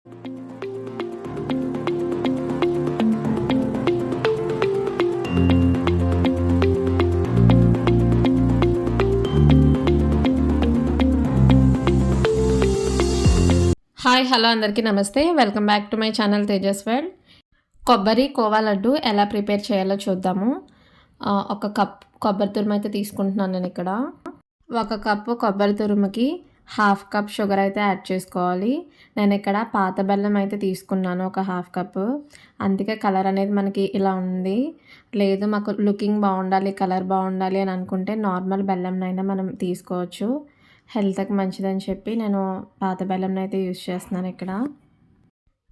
Hi hello అందరికీ నమస్తే. Welcome back to my channel Tejas world. కొబ్బరి కోవా లడ్డు ఎలా ప్రిపేర్ చేయాలో చూద్దాము. ఒక కప్ కొబ్బరి తురుము అయితే తీసుకుంటున్నాను నేను ఇక్కడ. ఒక కప్పు కొబ్బరి తురుముకి హాఫ్ కప్ షుగర్ అయితే యాడ్ చేసుకోవాలి. నేను ఇక్కడ పాత బెల్లం అయితే తీసుకున్నాను ఒక హాఫ్ కప్. అందుకే కలర్ అనేది మనకి ఇలా ఉంది. లేదు మాకు లుకింగ్ బాగుండాలి కలర్ బాగుండాలి అని అనుకుంటే నార్మల్ బెల్లంనైనా మనం తీసుకోవచ్చు. హెల్త్కి మంచిదని చెప్పి నేను పాత బెల్లంనైతే యూజ్ యూస్ చేస్తున్నాను ఇక్కడ.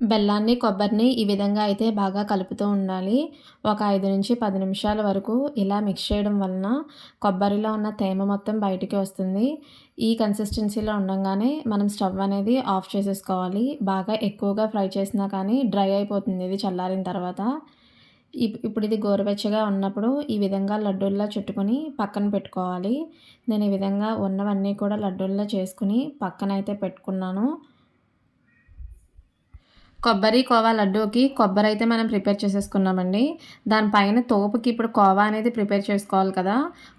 బెల్లాన్ని కొబ్బరిని ఈ విధంగా అయితే బాగా కలుపుతూ ఉండాలి. ఒక ఐదు నుంచి పది నిమిషాల వరకు ఇలా మిక్స్ చేయడం వలన కొబ్బరిలో ఉన్న తేమ మొత్తం బయటికి వస్తుంది. ఈ కన్సిస్టెన్సీలో ఉండగానే మనం స్టవ్ అనేది ఆఫ్ చేసేసుకోవాలి. బాగా ఎక్కువగా ఫ్రై చేసినా కానీ డ్రై అయిపోతుంది ఇది చల్లారిన తర్వాత. ఇప్- ఇప్పుడు ఇది గోరువెచ్చగా ఉన్నప్పుడు ఈ విధంగా లడ్డూల్లా చుట్టుకొని పక్కన పెట్టుకోవాలి. నేను ఈ విధంగా ఉన్నవన్నీ కూడా లడ్డూల్లా చేసుకుని పక్కన అయితే పెట్టుకున్నాను. కొబ్బరి కోవా లడ్డూకి కొబ్బరి అయితే మనం ప్రిపేర్ చేసేసుకున్నామండి. దానిపైన తోపుకి ఇప్పుడు కోవా అనేది ప్రిపేర్ చేసుకోవాలి కదా.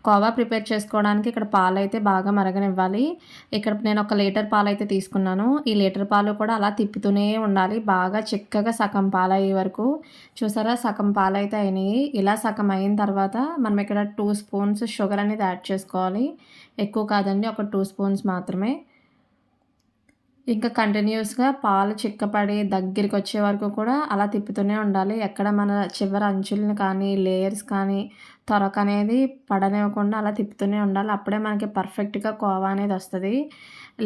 కోవా ప్రిపేర్ చేసుకోవడానికి ఇక్కడ పాలు అయితే బాగా మరగనివ్వాలి. ఇక్కడ నేను ఒక లీటర్ పాలు అయితే తీసుకున్నాను. ఈ లీటర్ పాలు కూడా అలా తిప్పుతూనే ఉండాలి. బాగా చిక్కగా సగం పాలు అయ్యే వరకు. చూసారా? సగం పాలు అయితే అయినాయి. ఇలా సగం అయిన తర్వాత మనం ఇక్కడ టూ స్పూన్స్ షుగర్ అనేది యాడ్ చేసుకోవాలి. ఎక్కువ కాదండి ఒక టూ స్పూన్స్ మాత్రమే. ఇంకా కంటిన్యూస్గా పాలు చిక్కపడి దగ్గరికి వచ్చే వరకు కూడా అలా తిప్పుతూనే ఉండాలి. ఎక్కడ మన చివరి అంచులను కానీ లేయర్స్ కానీ త్వరక అనేది పడనివ్వకుండా అలా తిప్పుతూనే ఉండాలి. అప్పుడే మనకి పర్ఫెక్ట్గా కోవా అనేది వస్తుంది.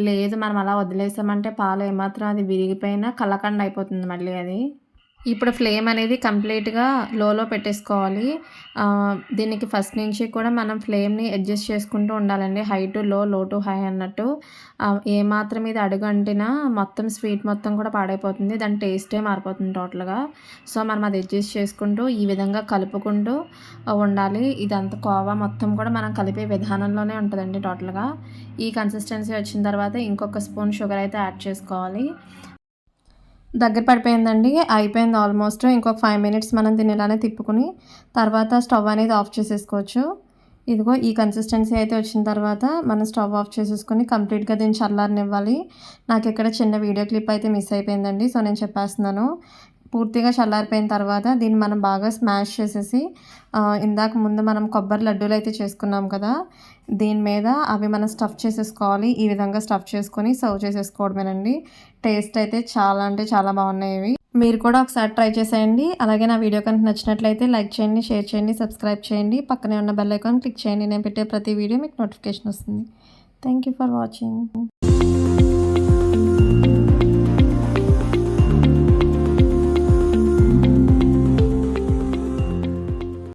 లేదు మనం అలా వదిలేసామంటే పాలు ఏమాత్రం అది విరిగిపోయినా కలకండ అయిపోతుంది మళ్ళీ అది. ఇప్పుడు ఫ్లేమ్ అనేది కంప్లీట్గా లోలో పెట్టేసుకోవాలి. దీనికి ఫస్ట్ నుంచి కూడా మనం ఫ్లేమ్ని అడ్జస్ట్ చేసుకుంటూ ఉండాలండి. హై టు లో లో టు హై అన్నట్టు. ఏమాత్రం ఏ మాత్రం ఇది అడుగు అంటినా మొత్తం స్వీట్ మొత్తం కూడా పాడైపోతుంది. దాని టేస్టే మారిపోతుంది టోటల్గా. సో మనం అది అడ్జస్ట్ చేసుకుంటూ ఈ విధంగా కలుపుకుంటూ ఉండాలి. ఇదంతా కోవా మొత్తం కూడా మనం కలిపే విధానంలోనే ఉంటుందండి టోటల్గా. ఈ కన్సిస్టెన్సీ వచ్చిన తర్వాత ఇంకొక స్పూన్ షుగర్ అయితే యాడ్ చేసుకోవాలి. దగ్గర పడిపోయిందండి. అయిపోయింది ఆల్మోస్ట్ ఇంకొక ఫైవ్ మినిట్స్ మనం దీన్ని ఇలానే తిప్పుకుని తర్వాత స్టవ్ అనేది ఆఫ్ చేసేసుకోవచ్చు. ఇదిగో ఈ కన్సిస్టెన్సీ అయితే వచ్చిన తర్వాత మనం స్టవ్ ఆఫ్ చేసేసుకొని కంప్లీట్గా దీన్ని చల్లారనివ్వాలి. నాకు ఇక్కడ చిన్న వీడియో క్లిప్ అయితే మిస్ అయిపోయిందండి. సో నేను చెప్పేస్తున్నాను. పూర్తిగా చల్లారిపోయిన తర్వాత దీన్ని మనం బాగా స్మాష్ చేసేసి ఇందాక ముందు మనం కొబ్బరి లడ్డూలు అయితే చేసుకున్నాం కదా దీని మీద అవి మనం స్టఫ్ చేసేసుకోవాలి. ఈ విధంగా స్టఫ్ చేసుకొని సర్వ్ చేసేసుకోవడమేనండి. టేస్ట్ అయితే చాలా అంటే చాలా బాగున్నాయి ఇవి. మీరు కూడా ఒకసారి ట్రై చేసేయండి. అలాగే నా వీడియో కనుక నచ్చినట్లయితే లైక్ చేయండి షేర్ చేయండి సబ్స్క్రైబ్ చేయండి. పక్కనే ఉన్న బెల్ ఐకాన్ క్లిక్ చేయండి. నేను పెట్టే ప్రతి వీడియో మీకు నోటిఫికేషన్ వస్తుంది. Thank you for watching.